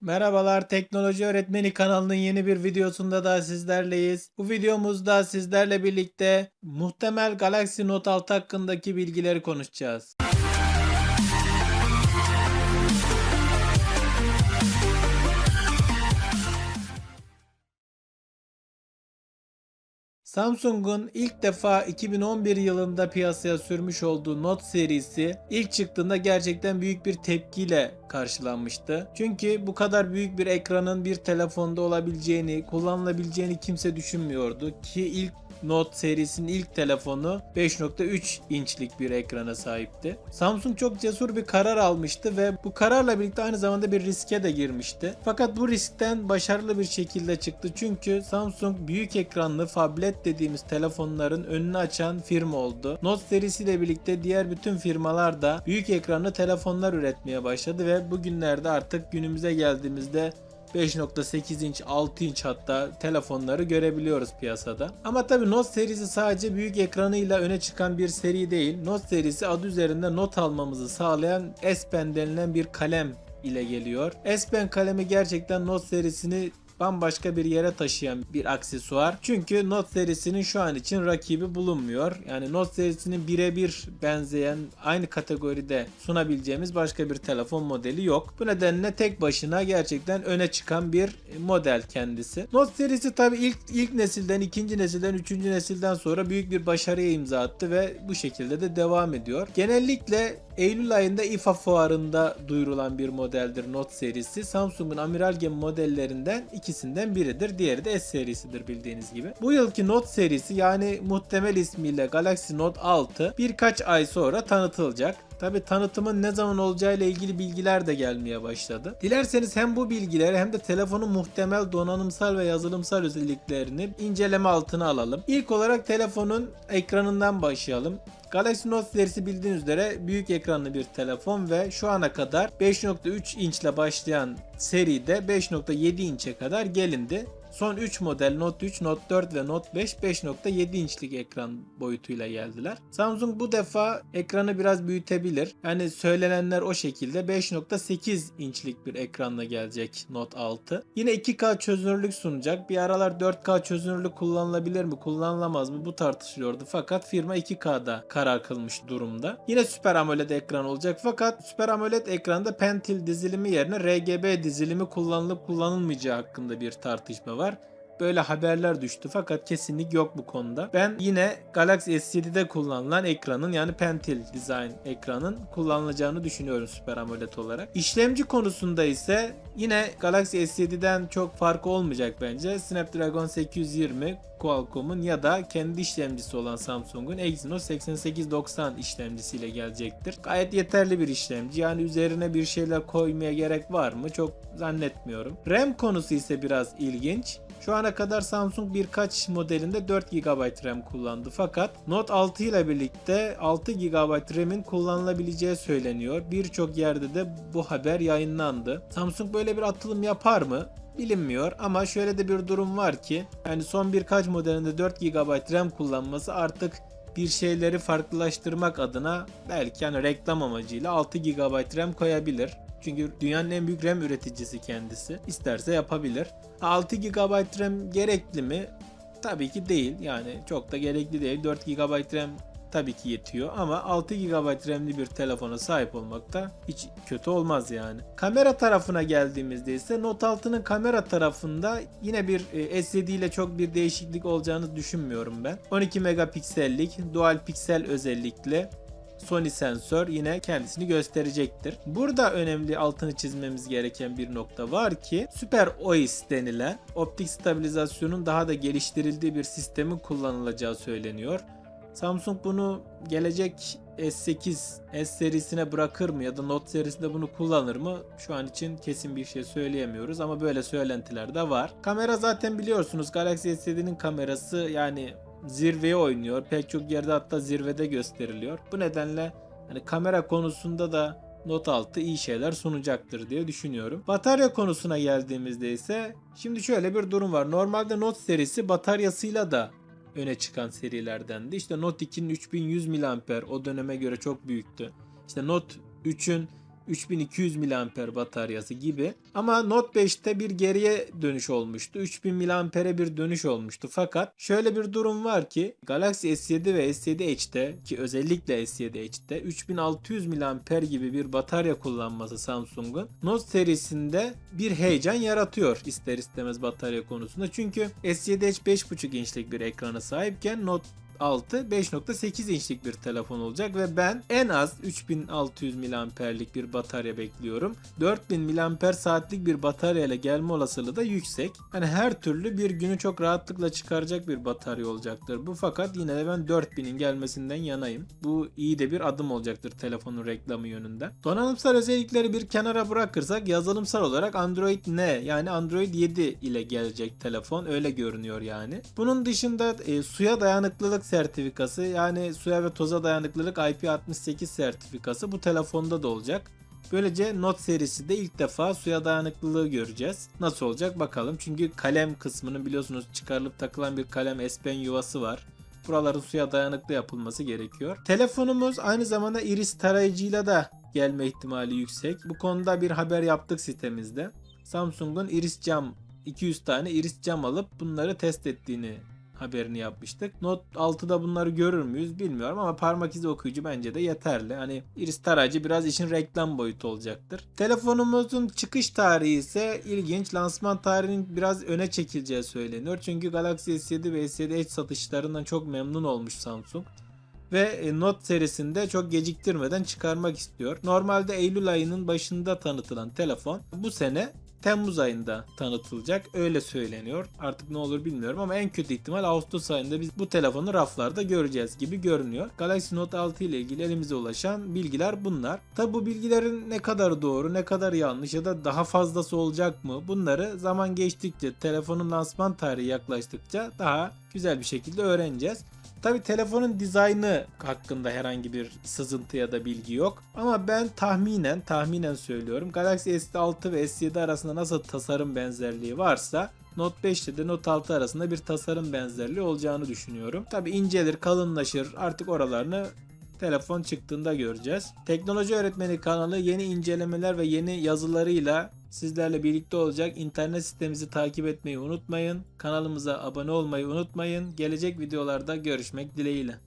Merhabalar Teknoloji Öğretmeni kanalının yeni bir videosunda da sizlerleyiz. Bu videomuzda sizlerle birlikte muhtemel Galaxy Note 6 hakkındaki bilgileri konuşacağız. Samsung'un ilk defa 2011 yılında piyasaya sürmüş olduğu Note serisi ilk çıktığında gerçekten büyük bir tepkiyle karşılanmıştı. Çünkü bu kadar büyük bir ekranın bir telefonda olabileceğini, kullanılabileceğini kimse düşünmüyordu ki ilk Note serisinin ilk telefonu 5.3 inçlik bir ekrana sahipti. Samsung çok cesur bir karar almıştı ve bu kararla birlikte aynı zamanda bir riske de girmişti. Fakat bu riskten başarılı bir şekilde çıktı çünkü Samsung büyük ekranlı phablet dediğimiz telefonların önünü açan firma oldu. Note serisiyle birlikte diğer bütün firmalar da büyük ekranlı telefonlar üretmeye başladı ve bugünlerde artık günümüze geldiğimizde 5.8 inç, 6 inç hatta telefonları görebiliyoruz piyasada. Ama tabi Note serisi sadece büyük ekranıyla öne çıkan bir seri değil. Note serisi adı üzerinde not almamızı sağlayan S Pen denilen bir kalem ile geliyor. S Pen kalemi gerçekten Note serisini bambaşka bir yere taşıyan bir aksesuar. Çünkü Note serisinin şu an için rakibi bulunmuyor. Yani Note serisinin birebir benzeyen aynı kategoride sunabileceğimiz başka bir telefon modeli yok. Bu nedenle tek başına gerçekten öne çıkan bir model kendisi. Note serisi tabi ilk ilk nesilden, ikinci nesilden, üçüncü nesilden sonra büyük bir başarıya imza attı ve bu şekilde de devam ediyor. Genellikle Eylül ayında IFA fuarında duyurulan bir modeldir Note serisi. Samsung'un amiral gemi modellerinden ikisinden biridir. Diğeri de S serisidir bildiğiniz gibi. Bu yılki Note serisi yani muhtemel ismiyle Galaxy Note 6 birkaç ay sonra tanıtılacak. Tabi tanıtımın ne zaman olacağı ile ilgili bilgiler de gelmeye başladı. Dilerseniz hem bu bilgileri hem de telefonun muhtemel donanımsal ve yazılımsal özelliklerini inceleme altına alalım. İlk olarak telefonun ekranından başlayalım. Galaxy Note serisi bildiğiniz üzere büyük ekranlı bir telefon ve şu ana kadar 5.3 inçle başlayan seride 5.7 inçe kadar gelindi. Son 3 model Note 3, Note 4 ve Note 5 5.7 inçlik ekran boyutuyla geldiler. Samsung bu defa ekranı biraz büyütebilir. Yani söylenenler o şekilde 5.8 inçlik bir ekranla gelecek Note 6. Yine 2K çözünürlük sunacak. Bir aralar 4K çözünürlük kullanılabilir mi, kullanılamaz mı bu tartışılıyordu. Fakat firma 2K'da karar kılmış durumda. Yine Super AMOLED ekran olacak fakat Super AMOLED ekranda Pentil dizilimi yerine RGB dizilimi kullanılıp kullanılmayacağı hakkında bir tartışma var. lugar Böyle haberler düştü fakat kesinlik yok bu konuda. Ben yine Galaxy S7'de kullanılan ekranın yani Pentil Design ekranın kullanılacağını düşünüyorum Super AMOLED olarak. İşlemci konusunda ise yine Galaxy S7'den çok farkı olmayacak bence. Snapdragon 820 Qualcomm'un ya da kendi işlemcisi olan Samsung'un Exynos 8890 işlemcisiyle gelecektir. Gayet yeterli bir işlemci. Yani üzerine bir şeyler koymaya gerek var mı? Çok zannetmiyorum. RAM konusu ise biraz ilginç. Şu ana kadar Samsung birkaç modelinde 4 GB RAM kullandı fakat Note 6 ile birlikte 6 GB RAM'in kullanılabileceği söyleniyor. Birçok yerde de bu haber yayınlandı. Samsung böyle bir atılım yapar mı? bilinmiyor ama şöyle de bir durum var ki yani son birkaç modelinde 4 GB RAM kullanması artık bir şeyleri farklılaştırmak adına belki yani reklam amacıyla 6 GB RAM koyabilir. Çünkü dünyanın en büyük RAM üreticisi kendisi. İsterse yapabilir. 6 GB RAM gerekli mi? Tabii ki değil. Yani çok da gerekli değil. 4 GB RAM tabii ki yetiyor ama 6 GB RAM'li bir telefona sahip olmak da hiç kötü olmaz yani. Kamera tarafına geldiğimizde ise Note 6'nın kamera tarafında yine bir e, S7 ile çok bir değişiklik olacağını düşünmüyorum ben. 12 megapiksellik dual piksel özellikle Sony sensör yine kendisini gösterecektir. Burada önemli altını çizmemiz gereken bir nokta var ki Super OIS denilen optik stabilizasyonun daha da geliştirildiği bir sistemin kullanılacağı söyleniyor. Samsung bunu gelecek S8 S serisine bırakır mı ya da Note serisinde bunu kullanır mı? Şu an için kesin bir şey söyleyemiyoruz ama böyle söylentiler de var. Kamera zaten biliyorsunuz Galaxy S7'nin kamerası yani zirveye oynuyor. Pek çok yerde hatta zirvede gösteriliyor. Bu nedenle hani kamera konusunda da Note 6 iyi şeyler sunacaktır diye düşünüyorum. Batarya konusuna geldiğimizde ise şimdi şöyle bir durum var. Normalde Note serisi bataryasıyla da öne çıkan serilerdendi. İşte Note 2'nin 3100 mAh o döneme göre çok büyüktü. İşte Note 3'ün 3200 mAh bataryası gibi. Ama Note 5'te bir geriye dönüş olmuştu. 3000 mAh'e bir dönüş olmuştu. Fakat şöyle bir durum var ki Galaxy S7 ve S7 Edge'de ki özellikle S7 Edge'de 3600 mAh gibi bir batarya kullanması Samsung'un Note serisinde bir heyecan yaratıyor ister istemez batarya konusunda. Çünkü S7 Edge 5.5 inçlik bir ekrana sahipken Note 6 5.8 inçlik bir telefon olacak ve ben en az 3600 mAh'lik bir batarya bekliyorum. 4000 mAh saatlik bir batarya ile gelme olasılığı da yüksek. Hani her türlü bir günü çok rahatlıkla çıkaracak bir batarya olacaktır bu fakat yine de ben 4000'in gelmesinden yanayım. Bu iyi de bir adım olacaktır telefonun reklamı yönünden. Donanımsal özellikleri bir kenara bırakırsak yazılımsal olarak Android N yani Android 7 ile gelecek telefon öyle görünüyor yani. Bunun dışında e, suya dayanıklılık sertifikası yani suya ve toza dayanıklılık IP68 sertifikası bu telefonda da olacak. Böylece Note serisi de ilk defa suya dayanıklılığı göreceğiz. Nasıl olacak bakalım. Çünkü kalem kısmının biliyorsunuz çıkarılıp takılan bir kalem S Pen yuvası var. Buraların suya dayanıklı yapılması gerekiyor. Telefonumuz aynı zamanda iris tarayıcıyla da gelme ihtimali yüksek. Bu konuda bir haber yaptık sitemizde. Samsung'un iris cam 200 tane iris cam alıp bunları test ettiğini haberini yapmıştık. Note 6'da bunları görür müyüz bilmiyorum ama parmak izi okuyucu bence de yeterli. Hani iris tarayıcı biraz işin reklam boyutu olacaktır. Telefonumuzun çıkış tarihi ise ilginç. Lansman tarihinin biraz öne çekileceği söyleniyor. Çünkü Galaxy S7 ve S7 Edge satışlarından çok memnun olmuş Samsung ve e, Note serisinde çok geciktirmeden çıkarmak istiyor. Normalde Eylül ayının başında tanıtılan telefon bu sene Temmuz ayında tanıtılacak öyle söyleniyor. Artık ne olur bilmiyorum ama en kötü ihtimal Ağustos ayında biz bu telefonu raflarda göreceğiz gibi görünüyor. Galaxy Note 6 ile ilgili elimize ulaşan bilgiler bunlar. Tabi bu bilgilerin ne kadar doğru ne kadar yanlış ya da daha fazlası olacak mı bunları zaman geçtikçe telefonun lansman tarihi yaklaştıkça daha güzel bir şekilde öğreneceğiz. Tabi telefonun dizaynı hakkında herhangi bir sızıntı ya da bilgi yok. Ama ben tahminen tahminen söylüyorum. Galaxy S6 ve S7 arasında nasıl tasarım benzerliği varsa Note 5 ile de Note 6 arasında bir tasarım benzerliği olacağını düşünüyorum. Tabi incelir, kalınlaşır. Artık oralarını telefon çıktığında göreceğiz. Teknoloji Öğretmeni kanalı yeni incelemeler ve yeni yazılarıyla sizlerle birlikte olacak. İnternet sitemizi takip etmeyi unutmayın. Kanalımıza abone olmayı unutmayın. Gelecek videolarda görüşmek dileğiyle.